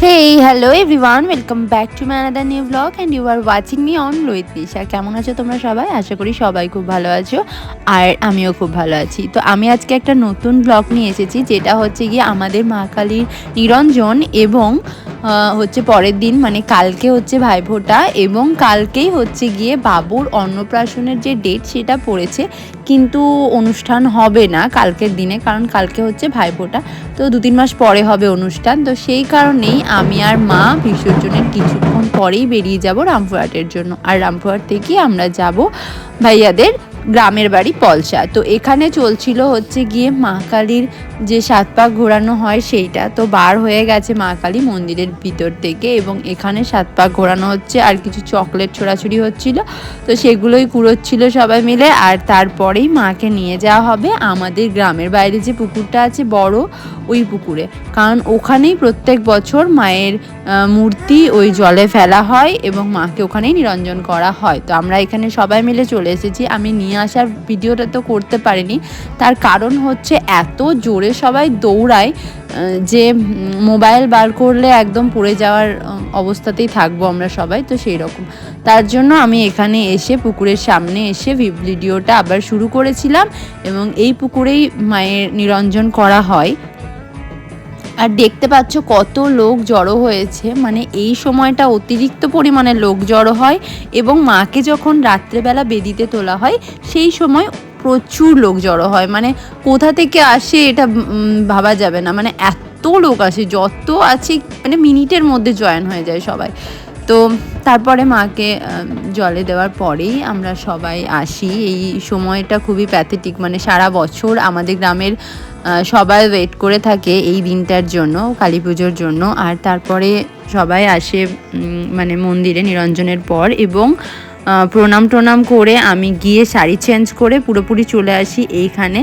Hey, Hey, hello everyone, welcome back to my another new vlog and you are watching me on লোহিত নিশা কেমন আছো তোমরা সবাই? আশা করি সবাই খুব ভালো আছো আর আমিও খুব ভালো আছি। তো আমি আজকে একটা নতুন ব্লগ নিয়ে এসেছি যেটা হচ্ছে গিয়ে আমাদের মা কালীর নিরঞ্জন এবং হচ্ছে পরের দিন মানে কালকে হচ্ছে ভাইফোঁটা এবং কালকেই হচ্ছে গিয়ে বাবুর অন্নপ্রাশনের যে ডেট সেটা পড়েছে কিন্তু অনুষ্ঠান হবে না কালকের দিনে কারণ কালকে হচ্ছে ভাইফোঁটা। তো দু তিন মাস পরে হবে অনুষ্ঠান। তো সেই কারণেই আমি আর মা বিসর্জনের কিছুক্ষণ পরেই বেরিয়ে যাব রামপুরহাটের জন্য। আর রামপুরহাট থেকে আমরা যাব ভাইয়াদের গ্রামের বাড়ি পলসা। তো এখানে চলছিল হচ্ছে গিয়ে মা কালীর যে সাত পাক ঘোরানো হয় সেইটা। তো বার হয়ে গেছে মা কালী মন্দিরের ভিতর থেকে এবং এখানে সাত পাক ঘোরানো হচ্ছে আর কিছু চকলেট ছোড়াছুড়ি হচ্ছিল। তো সেগুলোই কুড়োচ্ছিল সবাই মিলে আর তারপরেই মাকে নিয়ে যাওয়া হবে আমাদের গ্রামের বাইরে যে পুকুরটা আছে বড় ওই পুকুরে। কারণ ওখানেই প্রত্যেক বছর মায়ের মূর্তি ওই জলে ফেলা হয় এবং মাকে ওখানেই নিরঞ্জন করা হয়। তো আমরা এখানে সবাই মিলে চলে এসেছি। আমি নিয়ে আসার ভিডিওটা তো করতে পারিনি। তার কারণ হচ্ছে এত জোরে সবাই দৌড়ায় যে মোবাইল বার করলে একদম পড়ে যাওয়ার অবস্থাতেই থাকব আমরা সবাই, তো সেই রকম। তার জন্য আমি এখানে এসে পুকুরের সামনে এসে ভিডিওটা আবার শুরু করেছিলাম এবং এই পুকুরেই মায়ের নিরঞ্জন করা হয়। আর দেখতে পাচ্ছ কত লোক জড়ো হয়েছে মানে এই সময়টা অতিরিক্ত পরিমাণে লোক জড়ো হয় এবং মাকে যখন রাত্রেবেলা বেদিতে তোলা হয়, সেই সময় প্রচুর লোক জড়ো হয়। মানে কোথা থেকে আসে এটা ভাবা যাবে না। মানে এত লোক আসে, যত আছে মানে মিনিটের মধ্যে জয়েন হয়ে যায় সবাই। তো তারপরে মাকে জলে দেওয়ার পরেই আমরা সবাই আসি। এই সময়টা খুবই প্যাথেটিক মানে সারা বছর আমাদের গ্রামের সবাই ওয়েট করে থাকে এই দিনটার জন্য, কালী পুজোর জন্য। আর তারপরে সবাই আসে মানে মন্দিরে নিরঞ্জনের পর এবং প্রণাম টনাম করে আমি গিয়ে শাড়ি চেঞ্জ করে পুরোপুরি চলে আসি এইখানে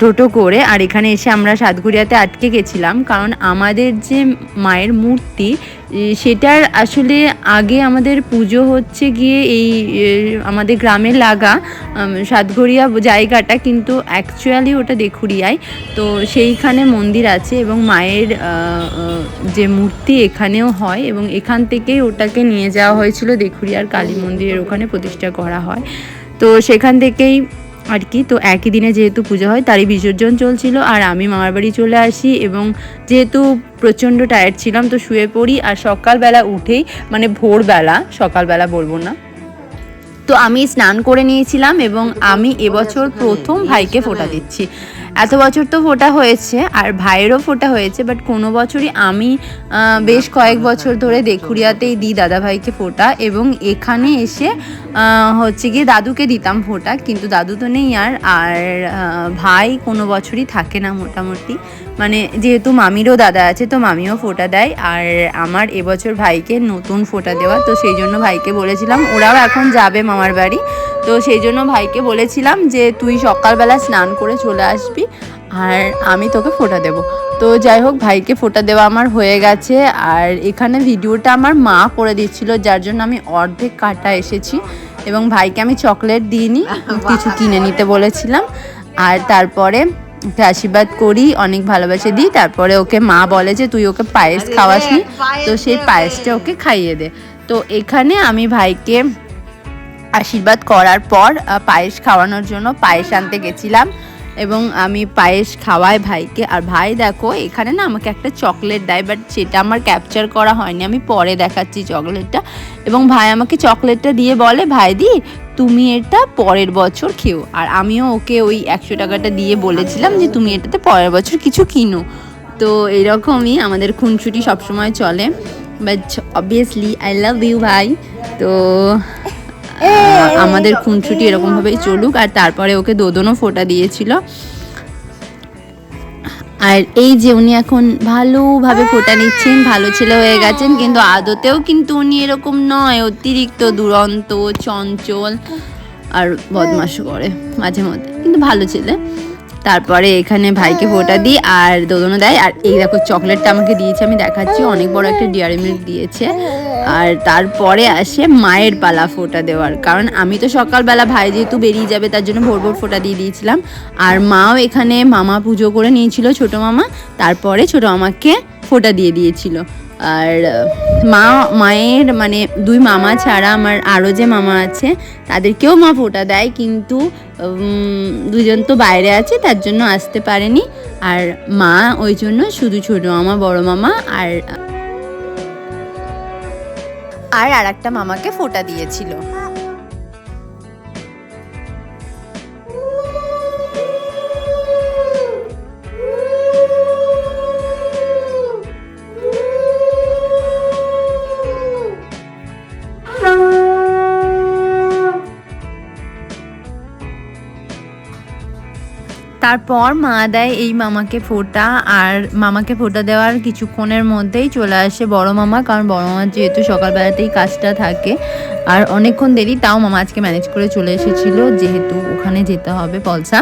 টোটো করে। আর এখানে এসে আমরা সাতগুড়িয়াতে আটকে গেছিলাম, কারণ আমাদের যে মায়ের মূর্তি সেটার আসলে আগে আমাদের পুজো হচ্ছে গিয়ে এই আমাদের গ্রামে লাগা উম, সাতঘরিয়া জায়গাটা কিন্তু অ্যাকচুয়ালি ওটা দেখুরিয়ায় তো সেইখানে মন্দির আছে এবং মায়ের যে মূর্তি এখানেও হয় এবং এখান থেকেই ওটাকে নিয়ে যাওয়া হয়েছিল দেখুরিয়ার কালী মন্দিরের ওখানে প্রতিষ্ঠা করা হয়। তো সেখান থেকেই আর কি, তো একই দিনে যেহেতু পুজো হয়, তারই বিসর্জন চলছিল আর আমি মামার বাড়ি চলে আসি এবং যেহেতু প্রচণ্ড টায়ার্ড ছিলাম, তো শুয়ে পড়ি আর সকালবেলা উঠেই মানে ভোরবেলা, সকালবেলা বলব না, তো আমি স্নান করে নিয়েছিলাম এবং আমি এবছর প্রথম ভাইকে ফোটা দিচ্ছি। এত বছর তো ফোটা হয়েছে আর ভাইয়েরও ফোঁটা হয়েছে বাট কোনো বছরই আমি বেশ কয়েক বছর ধরে দেখুরিয়াতেই দিই দাদা ভাইকে ফোঁটা এবং এখানে এসে হচ্ছে গিয়ে দাদুকে দিতাম ফোঁটা, কিন্তু দাদু তো নেই আর আর ভাই কোনো বছরই থাকে না মোটামুটি। মানে যেহেতু মামিরও দাদা আছে, তো মামিও ফোটা দেয়, আর আমার এবছর ভাইকে নতুন ফোঁটা দেওয়া, তো সেই জন্য ভাইকে বলেছিলাম, ওরাও এখন যাবে মামার বাড়ি। তো সেই জন্য ভাইকে বলেছিলাম যে তুই সকালবেলা স্নান করে চলে আসবি আর আমি তোকে ফোটা দেব। তো যাই হোক ভাইকে ফোটা দেওয়া আমার হয়ে গেছে আর এখানে ভিডিওটা আমার মা করে দিচ্ছিল যার জন্য আমি অর্ধেক কাটা এসেছি এবং ভাইকে আমি চকলেট দিইনি কিছু কিনে নিতে বলেছিলাম আর তারপরে ওকে আশীর্বাদ করি অনেক ভালোবাসে দিই তারপরে ওকে মা বলে যে তুই ওকে পায়েস খাওয়াসনি তো সেই পায়েসটা ওকে খাইয়ে দে। তো এখানে আমি ভাইকে আশীর্বাদ করার পর পায়েস খাওয়ানোর জন্য পায়েস আনতে গেছিলাম এবং আমি পায়েস খাওয়াই ভাইকে। আর ভাই, দেখো, এখানে না আমাকে একটা চকলেট দেয় বাট সেটা আমার ক্যাপচার করা হয়নি। আমি পরে দেখাচ্ছি চকলেটটা। এবং ভাই আমাকে চকলেটটা দিয়ে বলে ভাই দি তুমি এটা পরের বছর খেও। আর আমিও ওকে ওই একশো টাকাটা দিয়ে বলেছিলাম যে, তুমি এটাতে পরের বছর কিছু কিনো। তো এরকমই আমাদের খুনছুটি সবসময় চলে। But obviously I love you ভাই। তো আমাদের খুনছুটি এরকমভাবেই চলুক আর তারপরে ওকে দোদনও ফোটা দিয়েছিল। আর এই যে উনি এখন ভালোভাবে ফোঁটা নিচ্ছেন ভালো ছেলে হয়ে গেছেন কিন্তু আদতেও কিন্তু উনি এরকম নয় অতিরিক্ত দুরন্ত চঞ্চল আর বদমাশও করে মাঝে মধ্যে। কিন্তু ভালো ছেলে। তারপরে এখানে ভাইকে ফোঁটা দিই আর দোদনও দেয়। আর এই দেখো চকলেটটা আমাকে দিয়েছে আমি দেখাচ্ছি। অনেক বড় একটা ডিয়ারি মিল্ক দিয়েছে। আর তারপরে আসে মায়ের পালা ফোঁটা দেওয়ার। কারণ আমি তো সকালবেলা ভাই যেহেতু বেরিয়ে যাবে, তার জন্য ভোর ভোর ফোঁটা দিয়ে দিয়েছিলাম। আর মাও এখানে মামা পুজো করে নিয়েছিল ছোট মামা, তারপরে ছোট মামাকে ফোঁটা দিয়ে দিয়েছিল। আর মা, মায়ের মানে দুই মামা ছাড়া আমার আরও যে মামা আছে, তাদেরকেও মা ফোঁটা দেয়, কিন্তু দুজন তো বাইরে আছে, তার জন্য আসতে পারেনি। আর মা ওই জন্য শুধু ছোট মামা, বড় মামা আর আর আর একটা মামাকে ফোটা দিয়েছিল। তারপর মা দেয় এই মামাকে ফোঁটা, আর মামাকে ফোঁটা দেওয়ার কিছুক্ষণের মধ্যেই চলে আসে বড় মামা, কারণ বড় মামার যেহেতু সকালবেলাতেই কাজটা থাকে। আর অনেকক্ষণ দেরি, তাও মামা আজকে ম্যানেজ করে চলে এসেছিল, যেহেতু ওখানে যেতে হবে পলসা।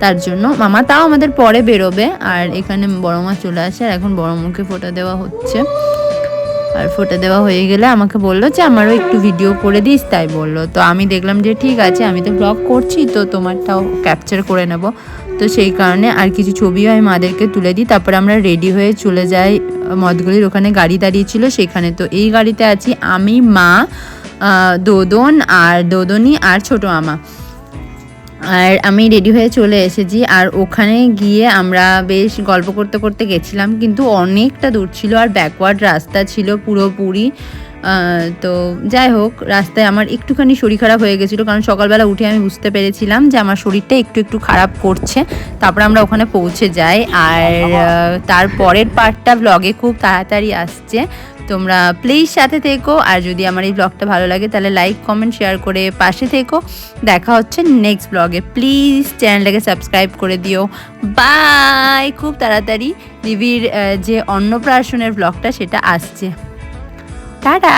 তার জন্য মামা তাও আমাদের পরে বেরোবে, আর এখানে বড় মা চলে আসে, আর এখন বড় মুখে ফোঁটা দেওয়া হচ্ছে। আর ফোটা দেওয়া হয়ে গেলে আমাকে বলল যে, আমারও একটু ভিডিও করে দিস, তাই বলল। তো আমি দেখলাম যে, ঠিক আছে, আমি তো ব্লগ করছি, তো তোমারটাও ক্যাপচার করে নেব। তো সেই কারণে আর কিছু ছবিও আমি মাদেরকে তুলে দিই। তারপর আমরা রেডি হয়ে চলে যাই মদগুলির ওখানে গাড়ি দাঁড়িয়েছিল, সেখানে তো এই গাড়িতে আছি আমি, মা দোদন আর দোদনি আর ছোট মামা। আর আমি রেডি হয়ে চলে এসেছি আর ওখানে গিয়ে আমরা বেশ গল্প করতে করতে গেছিলাম, কিন্তু অনেকটা দূর ছিল আর ব্যাকওয়ার্ড রাস্তা ছিল পুরোপুরি। তো যাই হোক, রাস্তায় আমার একটুখানি শরীর খারাপ হয়ে গেছিল, কারণ সকালবেলা উঠে আমি বুঝতে পেরেছিলাম যে আমার শরীরটা একটু একটু খারাপ করছে। তারপর আমরা ওখানে পৌঁছে যাই, আর তারপরের পার্টটা ব্লগে খুব তাড়াতাড়ি আসছে। তোমরা প্লিজ সাথে থেকো, আর যদি আমার এই ব্লগটা ভালো লাগে, তাহলে লাইক কমেন্ট শেয়ার করে পাশে থেকো। দেখা হচ্ছে নেক্সট ব্লগে প্লিজ চ্যানেলটাকে সাবস্ক্রাইব করে দিও। বাই খুব তাড়াতাড়ি দিবির যে অন্নপ্রাশনের ব্লগটা সেটা আসছে। টাটা